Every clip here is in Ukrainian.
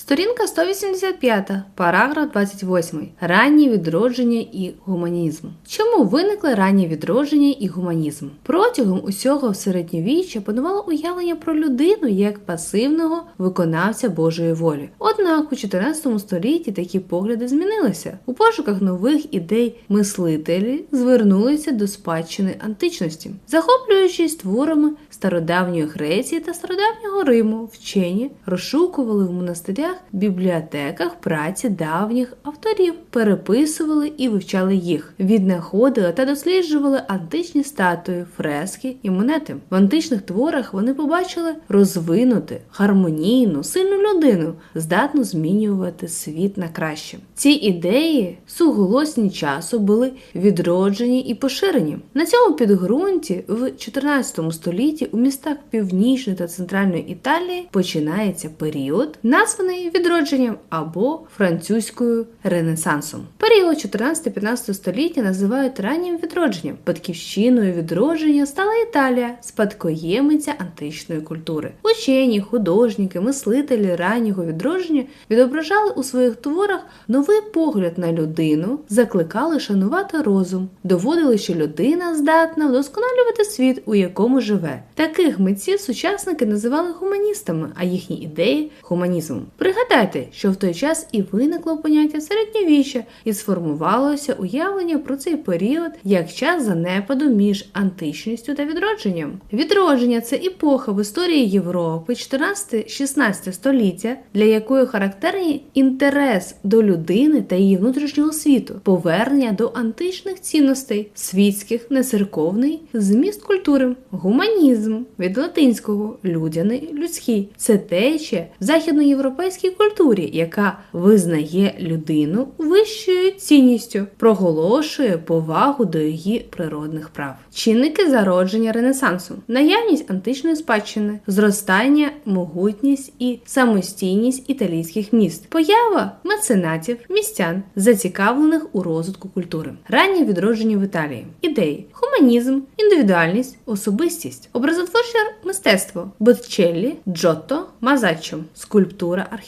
Сторінка 185, параграф 28. Раннє відродження і гуманізм. Чому виникли раннє відродження і гуманізм? Протягом усього середньовіччя панувало уявлення про людину як пасивного виконавця Божої волі. Однак у 14 столітті такі погляди змінилися. У пошуках нових ідей мислителі звернулися до спадщини античності, захоплюючись творами стародавньої Греції та стародавнього Риму, вчені розшукували в монастирях, бібліотеках праці давніх авторів, переписували і вивчали їх, віднаходили та досліджували античні статуї, фрески і монети. В античних творах вони побачили розвинути гармонійну, сильну людину, здатну змінювати світ на краще. Ці ідеї суголосні часу були відроджені і поширені. На цьому підґрунті в 14 столітті у містах Північної та Центральної Італії починається період, названий відродженням або французькою ренесансом. Період 14-15 століття називають раннім відродженням. Батьківщиною відродження стала Італія, спадкоємиця античної культури. Учені, художники, мислителі раннього відродження відображали у своїх творах новий погляд на людину, закликали шанувати розум, доводили, що людина здатна вдосконалювати світ, у якому живе. Таких митців сучасники називали гуманістами, а їхні ідеї гуманізмом. Пригадайте, що в той час і виникло поняття середньовіччя, і сформувалося уявлення про цей період як час занепаду між античністю та відродженням. Відродження це епоха в історії Європи 14-16 століття, для якої характерні інтерес до людини та її внутрішнього світу, повернення до античних цінностей, світських, нецерковний, зміст культури, гуманізм від латинського людяний, людський. Це течія в західноєвропейській культурі, яка визнає людину вищою цінністю, проголошує повагу до її природних прав. Чинники зародження Ренесансу, наявність античної спадщини, зростання, могутність і самостійність італійських міст, поява меценатів, містян, зацікавлених у розвитку культури, раннє відродження в Італії, ідеї, гуманізм, індивідуальність, особистість, образотворче мистецтво, Боттчеллі, Джотто, Мазаччо, скульптура, архітектура,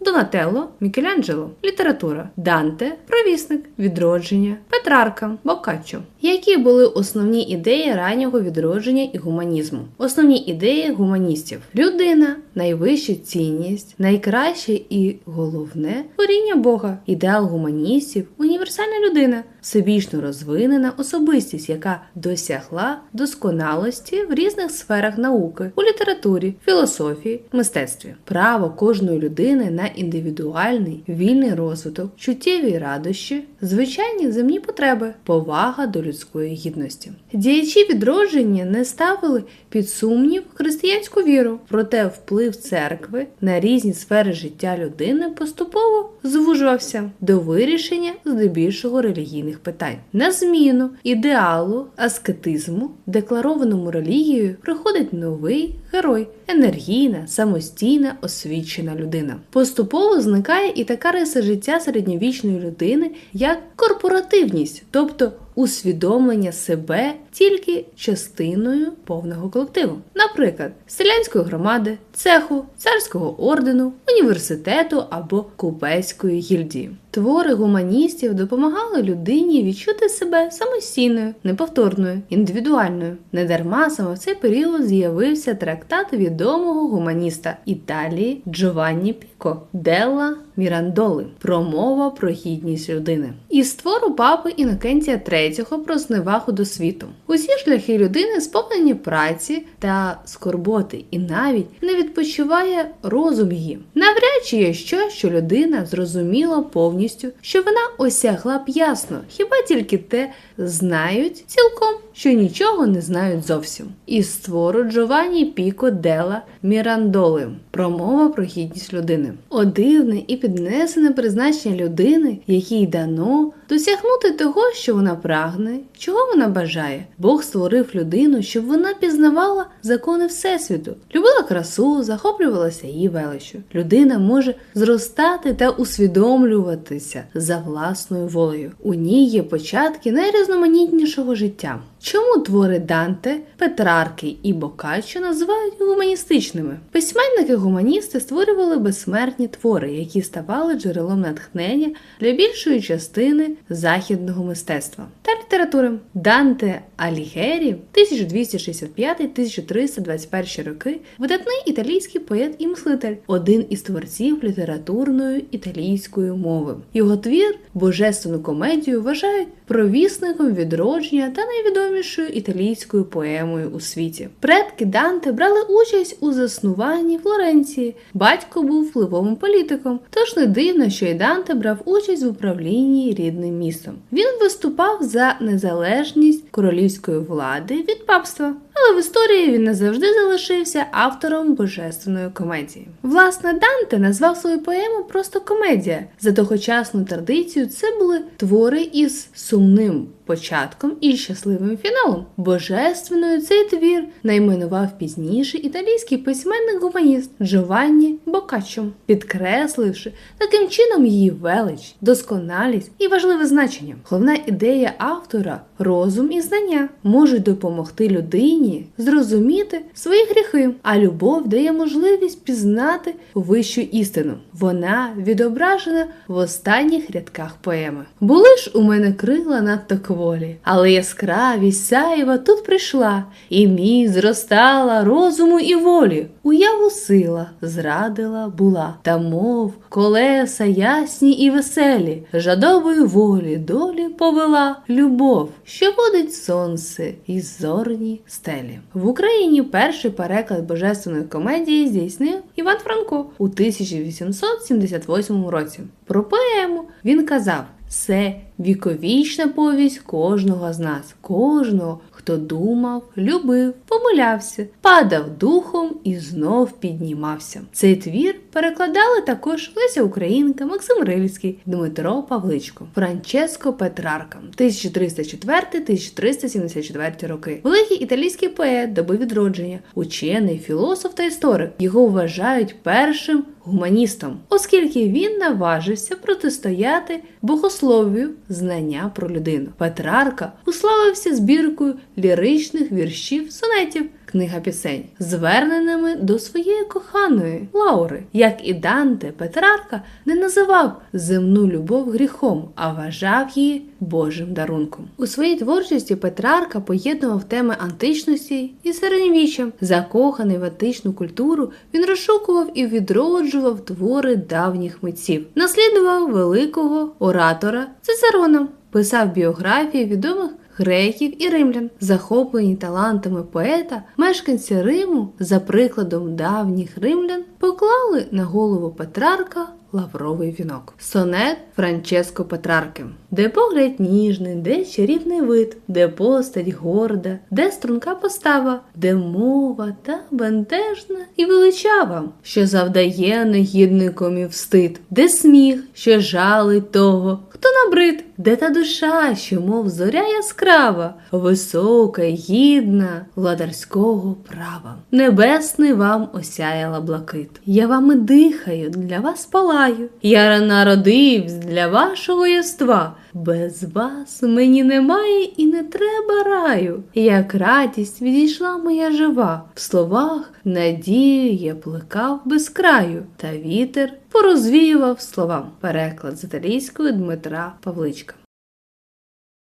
Донателло, Мікеланджело, література, Данте, провісник, відродження, Петрарка, Боккаччо. Які були основні ідеї раннього відродження і гуманізму? Основні ідеї гуманістів: людина, найвища цінність, найкраще і головне творіння Бога, ідеал гуманістів, універсальна людина, всебічно розвинена особистість, яка досягла досконалості в різних сферах науки, у літературі, філософії, мистецтві, право кожної людини на індивідуальний вільний розвиток, чуттєві радощі, звичайні земні потреби, повага до людської гідності. Діячі відродження не ставили під сумнів християнську віру, проте вплив церкви на різні сфери життя людини поступово звужувався до вирішення здебільшого релігійних питань. На зміну ідеалу аскетизму, декларованому релігією, приходить новий герой, енергійна, самостійна, освічена людина. Поступово зникає і така риса життя середньовічної людини, як корпоративність, тобто усвідомлення себе тільки частиною повного колективу, наприклад, селянської громади, цеху, царського ордену, університету або купецької гільдії. Твори гуманістів допомагали людині відчути себе самостійною, неповторною, індивідуальною. Недарма саме в цей період з'явився трактат відомого гуманіста Італії Джованні Піко Делла Мірандоли Промова про гідність людини. Із твору папи Інокентія III про зневагу до світу. Усі шляхи людини сповнені праці та скорботи, і навіть не відпочиває розум її. Навряд чи є щось, що людина зрозуміла повністю, що вона осягла б ясно, хіба тільки те знають цілком, що нічого не знають зовсім. Із твору Джованні Піко Дела Мірандоли Промова про гідність людини. О дивне і піднесене призначення людини, якій дано досягнути того, що вона прагне, чого вона бажає. Бог створив людину, щоб вона пізнавала закони Всесвіту, любила красу, захоплювалася її величчю. Людина може зростати та усвідомлюватися за власною волею. У ній є початки найрізноманітнішого життя. Чому твори Данте, Петрарки і Бокаччо називають гуманістичними? Письменники-гуманісти створювали безсмертні твори, які ставали джерелом натхнення для більшої частини західного мистецтва та літератури. Данте Алігері 1265-1321 роки видатний італійський поет і мислитель, один із творців літературної італійської мови. Його твір Божественну комедію вважають провісником відродження та найвідомішою італійською поемою у світі. Предки Данте брали участь у заснуванні Флоренції. Батько був впливовим політиком, тож не дивно, що й Данте брав участь в управлінні рідним містом. Він виступав за незалежність королівської влади від папства. Але в історії він не завжди залишився автором божественної комедії. Власне, Данте назвав свою поему просто комедія. За тогочасну традицію це були твори із сумним початком і щасливим фіналом. Божественною цей твір найменував пізніше італійський письменник-гуманіст Джованні Бокаччо, підкресливши таким чином її велич, досконалість і важливе значення. Головна ідея автора розум і знання можуть допомогти людині зрозуміти свої гріхи, а любов дає можливість пізнати вищу істину. Вона відображена в останніх рядках поеми. Були ж у мене крила надто кволі, але яскравість сяєва тут прийшла, і мій зростала розуму і волі. Уяву сила зрадила була, та мов колеса ясні і веселі, жадової волі долі повела любов, що водить сонце і зорні стелі. В Україні перший переклад божественної комедії здійснив Іван Франко у 1878 році. Про поему він казав. Це віковічна повість кожного з нас, кожного, хто думав, любив, помилявся, падав духом і знов піднімався. Цей твір перекладали також Леся Українка, Максим Рильський, Дмитро Павличко, Франческо Петрарка, 1304-1374 роки. Великий італійський поет доби відродження, учений, філософ та історик. Його вважають першим гуманістом, оскільки він наважився протистояти богослов'ю знання про людину. Петрарка уславився збіркою ліричних віршів сонетів. Книга пісень, зверненими до своєї коханої Лаури. Як і Данте, Петрарка не називав земну любов гріхом, а вважав її Божим дарунком. У своїй творчості Петрарка поєднував теми античності і середньовіччя. Закоханий в античну культуру, він розшукував і відроджував твори давніх митців, наслідував великого оратора Цицерона, писав біографії відомих греків і римлян, захоплені талантами поета, мешканці Риму, за прикладом давніх римлян, поклали на голову Петрарка лавровий вінок. Сонет Франческо Петрарки, де погляд ніжний, де чарівний вид, де постать горда, де струнка постава, де мова та бентежна і величава, що завдає негідником встид, де сміх, що жалить того, хто набрид, де та душа, що, мов зоря яскрава, висока, гідна владарського права. Небесний вам осяяла блакит. Я вами дихаю, для вас палаю. Я народився для вашого єства. Без вас мені немає і не треба раю. Як радість відійшла моя жива, в словах надію я плекав без краю, та вітер порозвіював словам. Переклад з італійської Дмитра Павличка.